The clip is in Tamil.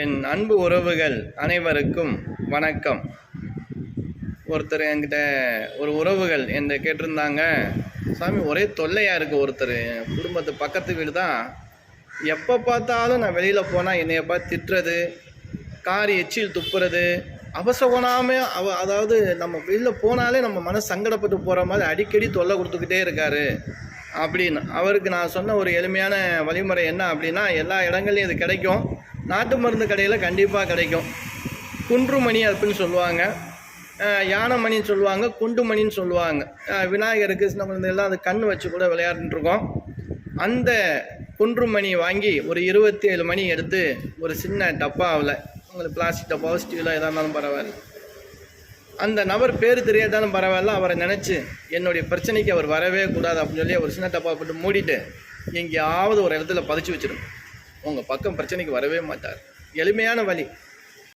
என் அன்பு உறவுகள் அனைவருக்கும் வணக்கம். ஒருத்தர் என்கிட்ட ஒரு உறவுகள் என்கிட்ட கேட்டிருந்தாங்க. சாமி ஒரே தொல்லையாக இருக்குது ஒருத்தர். குடும்பத்து பக்கத்து வீடு தான். எப்போ பார்த்தாலும் நான் வெளியில் போனால் என்னைய பார்த்து திட்டுறது காரி எச்சில் துப்புறது அவசகுணாமே அவ அதாவது நம்ம வெளியில் போனாலே நம்ம மனசு சங்கடப்பட்டு போகிற மாதிரி அடிக்கடி தொல்லை கொடுத்துக்கிட்டே இருக்காரு. அப்படின்னு அவருக்கு நான் சொன்ன ஒரு எளிமையான வழிமுறை என்ன அப்படின்னா எல்லா இடங்கள்லையும் இது கிடைக்கும். நாட்டு மருந்து கடையில் கண்டிப்பாக கிடைக்கும். குன்றுமணி அப்படின்னு சொல்லுவாங்க. அஹ் யானைமணின்னு சொல்லுவாங்க குண்டுமணின்னு சொல்லுவாங்க. விநாயகருக்கு சின்ன குழந்தைகள்லாம் அது கண் வச்சு கூட விளையாடிட்டு அந்த குன்றுமணி வாங்கி ஒரு இருபத்தி ஏழு மணி எடுத்து ஒரு சின்ன டப்பாவில் உங்களுக்கு பிளாஸ்டிக் டப்பாவோ ஸ்டீலோ எதாக இருந்தாலும் பரவாயில்ல. அந்த நபர் பேர் தெரியாதாலும் பரவாயில்ல அவரை நினச்சி என்னுடைய பிரச்சனைக்கு அவர் வரவே கூடாது அப்படின்னு சொல்லி ஒரு சின்ன டப்பா போட்டு மூடிட்டு எங்கேயாவது ஒரு இடத்துல பதிச்சு வச்சிடும் உங்கள் பக்கம் பிரச்சனைக்கு வரவே மாட்டார். எளிமையான வழி.